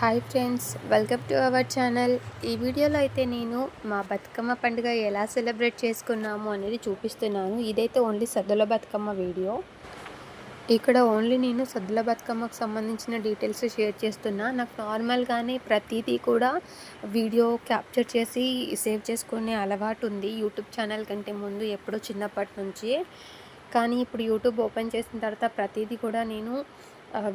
Hi friends welcome to our channel. ఈ వీడియోలో అయితే నేను మా బతుకమ్మ పండుగ ఎలా సెలబ్రేట్ చేసుకున్నాము అనేది చూపిస్తున్నాను. ఇదైతే ఓన్లీ సద్దుల బతుకమ్మ వీడియో. ఇక్కడ ఓన్లీ నేను సద్దుల బతుకమ్మకు సంబంధించిన డీటెయిల్స్ షేర్ చేస్తున్నా. నాకు నార్మల్గానే ప్రతిదీ కూడా వీడియో క్యాప్చర్ చేసి సేవ్ చేసుకునే అలవాటు ఉంది. యూట్యూబ్ ఛానల్ కంటే ముందు ఎప్పుడో చిన్నప్పటి నుంచి. కానీ ఇప్పుడు యూట్యూబ్ ఓపెన్ చేసిన తర్వాత ప్రతిదీ కూడా నేను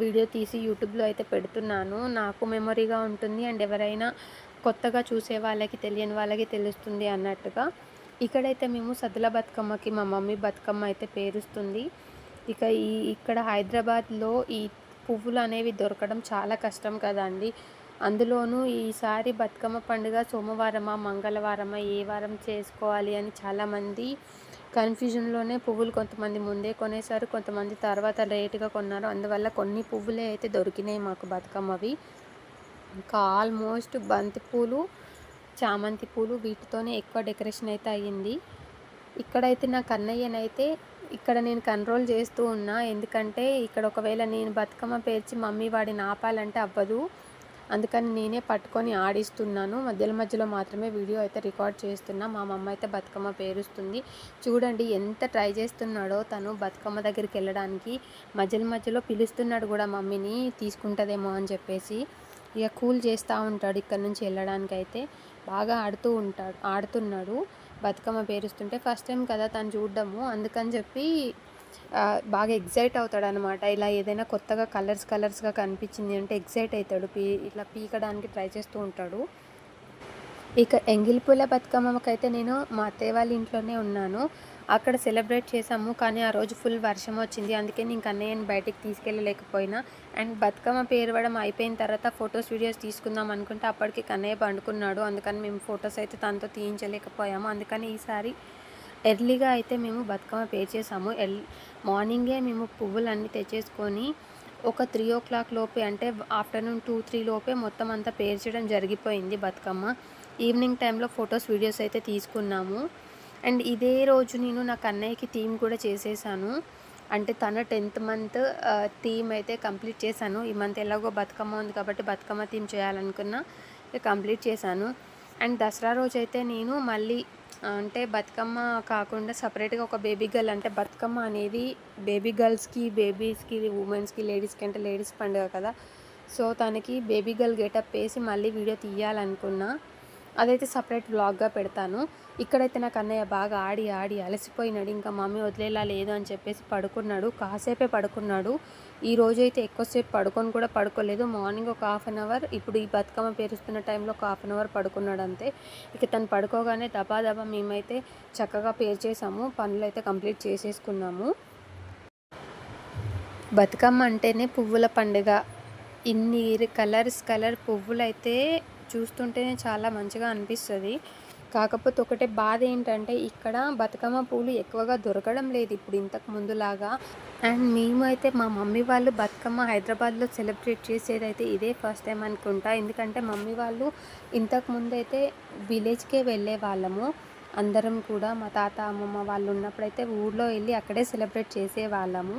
వీడియో తీసి యూట్యూబ్లో అయితే పెడుతున్నాను. నాకు మెమొరీగా ఉంటుంది. అండ్ ఎవరైనా కొత్తగా చూసే వాళ్ళకి తెలియని వాళ్ళకి తెలుస్తుంది అన్నట్టుగా. ఇక్కడైతే మేము సద్దుల బతుకమ్మకి మా మమ్మీ బతుకమ్మ అయితే పేరుస్తుంది. ఇక ఈ ఇక్కడ హైదరాబాద్లో ఈ పువ్వులు అనేవి దొరకడం చాలా కష్టం కదండి. అందులోనూ ఈసారి బతుకమ్మ పండుగ సోమవారమా మంగళవారమా ఏ వారం చేసుకోవాలి అని చాలామంది కన్ఫ్యూజన్లోనే పువ్వులు కొంతమంది ముందే కొనేసారు కొంతమంది తర్వాత లేట్గా కొన్నారు. అందువల్ల కొన్ని పువ్వులే అయితే దొరికినాయి మాకు బతుకమ్మవి. ఇంకా ఆల్మోస్ట్ బంతి పూలు చామంతి పూలు వీటితోనే ఎక్కువ డెకరేషన్ అయితే అయ్యింది. ఇక్కడైతే నా కన్నయ్యనైతే ఇక్కడ నేను కంట్రోల్ చేస్తూ ఉన్నా. ఎందుకంటే ఇక్కడ ఒకవేళ నేను బతుకమ్మ పేర్చి మమ్మీ వాడిని ఆపాలంటే అవ్వదు. అందుకని నేనే పట్టుకొని ఆడిస్తున్నాను. మధ్యలో మధ్యలో మాత్రమే వీడియో అయితే రికార్డ్ చేస్తున్నా. మా మమ్మ అయితే బతుకమ్మ పేరుస్తుంది. చూడండి ఎంత ట్రై చేస్తున్నాడో తను బతుకమ్మ దగ్గరికి వెళ్ళడానికి. మధ్యలో మధ్యలో పిలుస్తున్నాడు కూడా మమ్మీని తీసుకుంటుందేమో అని చెప్పేసి. ఇక కూల్ చేస్తూ ఉంటాడు ఇక్కడ నుంచి వెళ్ళడానికి అయితే బాగా ఆడుతూ ఉంటాడు ఆడుతున్నాడు. బతుకమ్మ పేరుస్తుంటే ఫస్ట్ టైం కదా తను చూడడము. అందుకని చెప్పి బాగా ఎగ్జైట్ అవుతాడు అనమాట ఇలా ఏదైనా కొత్తగా కలర్స్ కలర్స్గా కనిపించింది అంటే ఎగ్జైట్ అవుతాడు. పీ ఇట్లా పీకడానికి ట్రై చేస్తూ ఉంటాడు. ఇక ఎంగిలిపూల బతుకమ్మకైతే నేను మా అత్తయ్య వాళ్ళ ఇంట్లోనే ఉన్నాను. అక్కడ సెలబ్రేట్ చేసాము కానీ ఆ రోజు ఫుల్ వర్షం వచ్చింది. అందుకే నేను అన్నయ్యని బయటికి తీసుకెళ్ళలేకపోయినా. అండ్ బతుకమ్మ పేరవడం అయిపోయిన తర్వాత ఫొటోస్ వీడియోస్ తీసుకుందాం అనుకుంటే అప్పటికి కన్నయ్య పండుకున్నాడు. అందుకని మేము ఫొటోస్ అయితే తనతో తీయించలేకపోయాము. అందుకని ఈసారి ఎర్లీగా అయితే మేము బతుకమ్మ పే చేసాము. ఎల్ మార్నింగే మేము పువ్వులన్నీ తెచ్చేసుకొని ఒక త్రీ ఓ క్లాక్ లోపే అంటే ఆఫ్టర్నూన్ టూ త్రీ లోపే మొత్తం అంతా పేర్చడం జరిగిపోయింది బతుకమ్మ. ఈవినింగ్ టైంలో ఫొటోస్ వీడియోస్ అయితే తీసుకున్నాము. అండ్ ఇదే రోజు నేను నా కన్నయ్యకి థీమ్ కూడా చేసేసాను. అంటే తన టెన్త్ మంత్ థీమ్ అయితే కంప్లీట్ చేశాను. ఈ మంత్ ఎలాగో బతుకమ్మ ఉంది కాబట్టి బతుకమ్మ థీమ్ చేయాలనుకున్నా కంప్లీట్ చేశాను. అండ్ దసరా రోజు అయితే నేను మళ్ళీ అంటే బతుకమ్మ కాకుండా సపరేట్గా ఒక బేబీ గర్ల్ అంటే బతుకమ్మ అనేది బేబీ గర్ల్స్కి బేబీస్కి ఉమెన్స్కి లేడీస్కి అంటే లేడీస్ పండుగ కదా. సో తనకి బేబీ గర్ల్ గెటప్ వేసి మళ్ళీ వీడియో తీయాలనుకున్నా అదైతే సపరేట్ వ్లాగ్గా పెడతాను. ఇక్కడైతే నాకు అన్నయ్య బాగా ఆడి ఆడి అలసిపోయినాడు. ఇంకా మమ్మీ వదిలేలా లేదు అని చెప్పేసి పడుకున్నాడు. కాసేపే పడుకున్నాడు. ఈ రోజు అయితే ఎక్కువసేపు పడుకొని కూడా పడుకోలేదు. మార్నింగ్ ఒక హాఫ్ అన్ అవర్ ఇప్పుడు ఈ బతుకమ్మ పేరుస్తున్న టైంలో ఒక హాఫ్ అన్ అవర్ పడుకున్నాడు అంతే. ఇక తను పడుకోగానే దబా దబా మేమైతే చక్కగా పేరు చేసాము. పనులు అయితే కంప్లీట్ చేసేసుకున్నాము. బతుకమ్మ అంటేనే పువ్వుల పండుగ. ఇన్ని కలర్స్ కలర్ పువ్వులైతే చూస్తుంటేనే చాలా మంచిగా అనిపిస్తుంది. కాకపోతే ఒకటే బాధ ఏంటంటే ఇక్కడ బతుకమ్మ పూలు ఎక్కువగా దొరకడం లేదు ఇప్పుడు ఇంతకు ముందులాగా. అండ్ మేము అయితే మా మమ్మీ వాళ్ళు బతుకమ్మ హైదరాబాద్లో సెలబ్రేట్ చేసేది అయితే ఇదే ఫస్ట్ టైం అనుకుంటా. ఎందుకంటే మమ్మీ వాళ్ళు ఇంతకు ముందైతే విలేజ్కే వెళ్ళే వాళ్ళము. అందరం కూడా మా తాత అమ్మమ్మ వాళ్ళు ఉన్నప్పుడైతే ఊర్లో వెళ్ళి అక్కడే సెలబ్రేట్ చేసే వాళ్ళము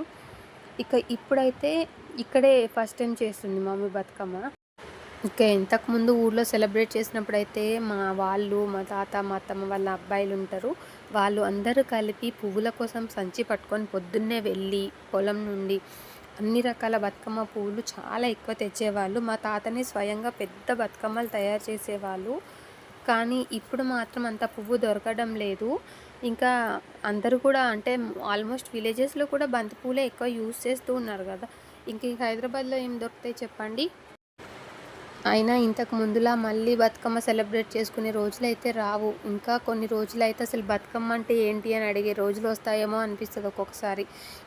ఇక ఇప్పుడైతే ఇక్కడే ఫస్ట్ టైం చేస్తుంది మమ్మీ బతుకమ్మ. ఓకే ఇంతకుముందు ఊర్లో సెలబ్రేట్ చేసినప్పుడైతే మా వాళ్ళు మా తాత మా అత్తమ్మ వాళ్ళ అబ్బాయిలు ఉంటారు. వాళ్ళు అందరూ కలిపి పువ్వుల కోసం సంచి పట్టుకొని పొద్దున్నే వెళ్ళి పొలం నుండి అన్ని రకాల బతుకమ్మ పువ్వులు చాలా ఎక్కువ తెచ్చేవాళ్ళు. మా తాతని స్వయంగా పెద్ద బతుకమ్మలు తయారు చేసేవాళ్ళు. కానీ ఇప్పుడు మాత్రం అంత పువ్వు దొరకడం లేదు. ఇంకా అందరూ కూడా అంటే ఆల్మోస్ట్ విలేజెస్లో కూడా బంతి పువ్వులే ఎక్కువ యూస్ చేస్తూ ఉన్నారు కదా. ఇంక హైదరాబాద్లో ఏం దొరుకుతాయి చెప్పండి? అయినా ఇంతకు ముందులా మళ్ళీ బతుకమ్మ సెలబ్రేట్ చేసుకునే రోజులు అయితే రావు. ఇంకా కొన్ని రోజులు అయితే అసలు బతుకమ్మ అంటే ఏంటి అని అడిగే రోజులు వస్తాయేమో అనిపిస్తుంది ఒక్కొక్కసారి.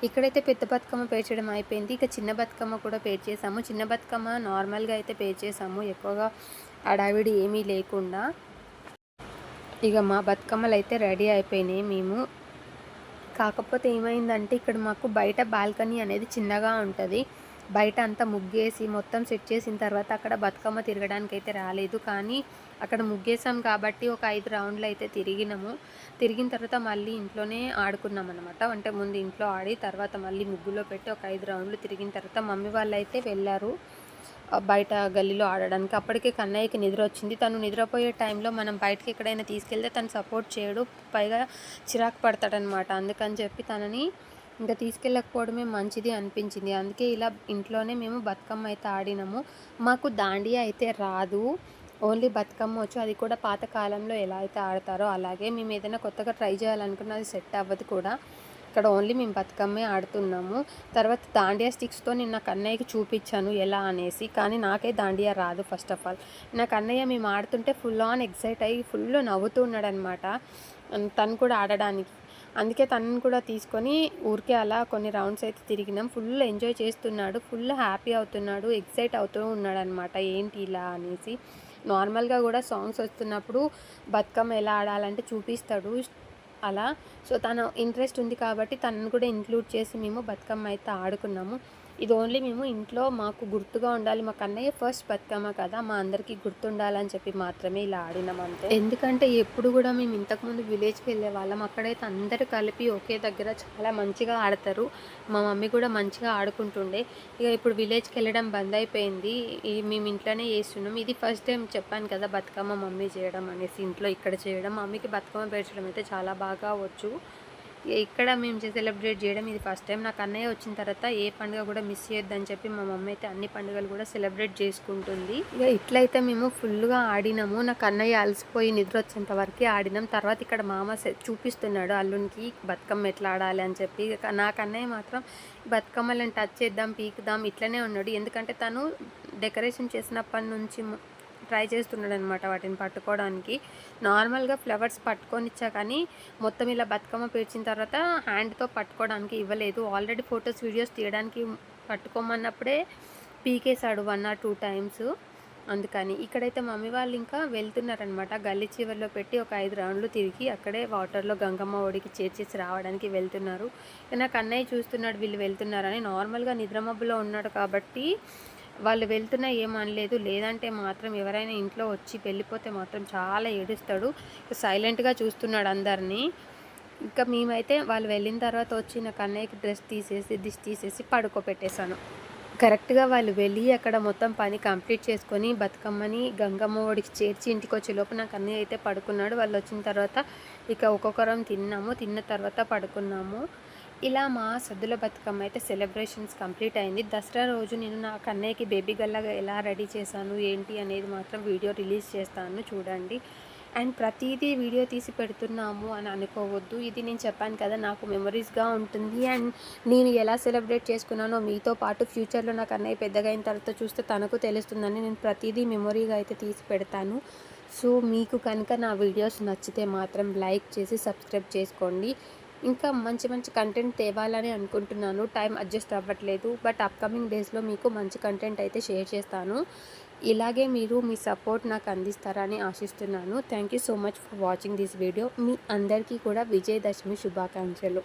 ఇక్కడైతే పెద్ద బతుకమ్మ పేర్చడం అయిపోయింది. ఇక చిన్న బతుకమ్మ కూడా పేర్ చేసాము చిన్న బతుకమ్మ నార్మల్గా అయితే పేర్ చేసాము ఎక్కువగా అడావిడి ఏమీ లేకుండా. ఇక మా బతుకమ్మలు అయితే రెడీ అయిపోయినాయి మేము. కాకపోతే ఏమైందంటే ఇక్కడ మాకు బయట బాల్కనీ అనేది చిన్నగా ఉంటుంది. బయట అంతా ముగ్గేసి మొత్తం సెట్ చేసిన తర్వాత అక్కడ బతుకమ్మ తిరగడానికి అయితే రాలేదు. కానీ అక్కడ ముగ్గేసాం కాబట్టి ఒక ఐదు రౌండ్లు అయితే తిరిగినాము. తిరిగిన తర్వాత మళ్ళీ ఇంట్లోనే ఆడుకున్నాం అనమాట అంటే ముందు ఇంట్లో ఆడి తర్వాత మళ్ళీ ముగ్గులో పెట్టి ఒక ఐదు రౌండ్లు తిరిగిన తర్వాత మమ్మీ వాళ్ళు అయితే వెళ్ళారు బయట గల్లీలో ఆడడానికి. అప్పటికే కన్నయ్యకి నిద్ర వచ్చింది. తను నిద్రపోయే టైంలో మనం బయటకి ఎక్కడైనా తీసుకెళ్తే తను సపోర్ట్ చేయడు పైగా చిరాకు పడతాడనమాట అందుకని చెప్పి తనని ఇంకా తీసుకెళ్ళకపోవడమే మంచిది అనిపించింది. అందుకే ఇలా ఇంట్లోనే మేము బతుకమ్మ అయితే ఆడినాము. మాకు దాండియా అయితే రాదు. ఓన్లీ బతుకమ్మ వచ్చు. అది కూడా పాతకాలంలో ఎలా అయితే ఆడతారో అలాగే మేము ఏదైనా కొత్తగా ట్రై చేయాలనుకున్న అది సెట్ అవ్వదు కూడా. ఇక్కడ ఓన్లీ మేము బతుకమ్మే ఆడుతున్నాము. తర్వాత దాండియా స్టిక్స్తో నేను నాకు అన్నయ్యకి చూపించాను ఎలా అనేసి. కానీ నాకే దాండియా రాదు ఫస్ట్ ఆఫ్ ఆల్. నాకు అన్నయ్య మేము ఆడుతుంటే ఫుల్ ఆన్ ఎక్సైట్ అయ్యి ఫుల్ నవ్వుతూ ఉన్నాడనమాట. తను కూడా ఆడడానికి అందుకే తనని కూడా తీసుకొని ఊరికే అలా కొన్ని రౌండ్స్ అయితే తిరిగినాం. ఫుల్ ఎంజాయ్ చేస్తున్నాడు. ఫుల్ హ్యాపీ అవుతున్నాడు. ఎక్సైట్ అవుతూ ఉన్నాడు అనమాట ఏంటి ఇలా అనేసి. నార్మల్గా కూడా సాంగ్స్ వస్తున్నప్పుడు బతుకమ్మ ఎలా ఆడాలంటే చూపిస్తాడు. అలా. సో తన ఇంట్రెస్ట్ ఉంది కాబట్టి తనను కూడా ఇంక్లూడ్ చేసి మేము బతుకమ్మ అయితే ఆడుకున్నాము. ఇది ఓన్లీ మేము ఇంట్లో మాకు గుర్తుగా ఉండాలి. మా కన్నయ్య ఫస్ట్ బతుకమ్మ కదా మా అందరికీ గుర్తుండాలని చెప్పి మాత్రమే ఇలా ఆడినాం అంతే. ఎందుకంటే ఎప్పుడు కూడా మేము ఇంతకుముందు విలేజ్కి వెళ్ళే వాళ్ళం. అక్కడైతే అందరు కలిపి ఒకే దగ్గర చాలా మంచిగా ఆడతారు. మా మమ్మీ కూడా మంచిగా ఆడుకుంటుండే. ఇక ఇప్పుడు విలేజ్కి వెళ్ళడం బంద్ అయిపోయింది. మేము ఇంట్లోనే చేస్తున్నాం. ఇది ఫస్ట్ టైం చెప్పాను కదా బతుకమ్మ మమ్మీ చేయడం అనేసి ఇంట్లో ఇక్కడ చేయడం. మమ్మీకి బతుకమ్మ పెంచడం అయితే చాలా బాగా వచ్చు. ఇక్కడ మేము సెలబ్రేట్ చేయడం ఇది ఫస్ట్ టైం. నాకు అన్నయ్య వచ్చిన తర్వాత ఏ పండుగ కూడా మిస్ చేయొద్దని చెప్పి మా మమ్మీ అయితే అన్ని పండుగలు కూడా సెలబ్రేట్ చేసుకుంటుంది. ఇక ఇట్లయితే మేము ఫుల్గా ఆడినాము. నాకు అన్నయ్య అలసిపోయి నిద్ర వచ్చేంత వరకు ఆడినాం. తర్వాత ఇక్కడ మామ సె- చూపిస్తున్నాడు అల్లునికి బతుకమ్మ ఎట్లా ఆడాలి అని చెప్పి. నాకు అన్నయ్య మాత్రం బతుకమ్మలను టచ్ చేద్దాం పీకుదాం ఇట్లనే ఉన్నాడు. ఎందుకంటే తను డెకరేషన్ చేసినప్పటి నుంచి ట్రై చేస్తున్నాడు అనమాట వాటిని పట్టుకోవడానికి. నార్మల్గా ఫ్లవర్స్ పట్టుకొనిచ్చా కానీ మొత్తం ఇలా బతుకమ్మ పేర్చిన తర్వాత హ్యాండ్తో పట్టుకోవడానికి ఇవ్వలేదు. ఆల్రెడీ ఫొటోస్ వీడియోస్ తీయడానికి పట్టుకోమన్నప్పుడే పీకేశాడు వన్ ఆర్ టూ టైమ్స్ అందుకని ఇక్కడైతే మమ్మీ వాళ్ళు ఇంకా వెళ్తున్నారనమాట. గల్లీ చివరిలో పెట్టి ఒక ఐదు రౌండ్లు తిరిగి అక్కడే వాటర్లో గంగమ్మ ఒడికి చేర్చేసి రావడానికి వెళ్తున్నారు. ఇక నాకు అన్నయ్య చూస్తున్నాడు వీళ్ళు వెళ్తున్నారని. నార్మల్గా నిద్రమబ్బులో ఉన్నాడు కాబట్టి వాళ్ళు వెళ్తున్నా ఏమనలేదు లేదంటే మాత్రం ఎవరైనా ఇంట్లో వచ్చి వెళ్ళిపోతే మాత్రం చాలా ఏడుస్తాడు. సైలెంట్గా చూస్తున్నాడు అందరినీ. ఇంకా మేమైతే వాళ్ళు వెళ్ళిన తర్వాత వచ్చి నాకు అన్నయ్యకి డ్రెస్ తీసేసి దిష్ తీసేసి పడుకోబెట్టేశాను. కరెక్ట్గా వాళ్ళు వెళ్ళి అక్కడ మొత్తం పని కంప్లీట్ చేసుకొని బతుకమ్మని గంగమ్మ ఒడికి చేర్చి ఇంటికి వచ్చే లోపు నాకు అన్నయ్య అయితే పడుకున్నాడు. వాళ్ళు వచ్చిన తర్వాత ఇక ఒక్కొక్కరం తిన్నాము. తిన్న తర్వాత పడుకున్నాము. ఇలా మా సద్దుల బతుకమ్మ అయితే సెలబ్రేషన్స్ కంప్లీట్ అయింది. దసరా రోజు నేను నా కన్నయ్యకి బేబీ గల్లగా ఎలా రెడీ చేశాను ఏంటి అనేది మాత్రం వీడియో రిలీజ్ చేస్తాను చూడండి. అండ్ ప్రతిదీ వీడియో తీసి పెడుతున్నాము అని అనుకోవద్దు. ఇది నేను చెప్పాను కదా నాకు మెమరీస్గా ఉంటుంది. అండ్ నేను ఎలా సెలబ్రేట్ చేసుకున్నానో మీతో పాటు ఫ్యూచర్లో నాకు అన్నయ్య పెద్దగా అయిన తర్వాత చూస్తే తనకు తెలుస్తుందని నేను ప్రతిదీ మెమరీగా అయితే తీసి పెడతాను. సో మీకు కనుక నా వీడియోస్ నచ్చితే మాత్రం లైక్ చేసి సబ్స్క్రైబ్ చేసుకోండి. ఇంకా మంచి మంచి కంటెంట్ తేవాలని అనుకుంటున్నాను. టైం అడ్జస్ట్ అవ్వట్లేదు. బట్ అప్కమింగ్ డేస్లో మీకు మంచి కంటెంట్ అయితే షేర్ చేస్తాను. ఇలాగే మీరు మీ సపోర్ట్ నాకు అందిస్తారని ఆశిస్తున్నాను. Thank you so much for watching this video మీ అందరికీ కూడా విజయదశమి శుభాకాంక్షలు.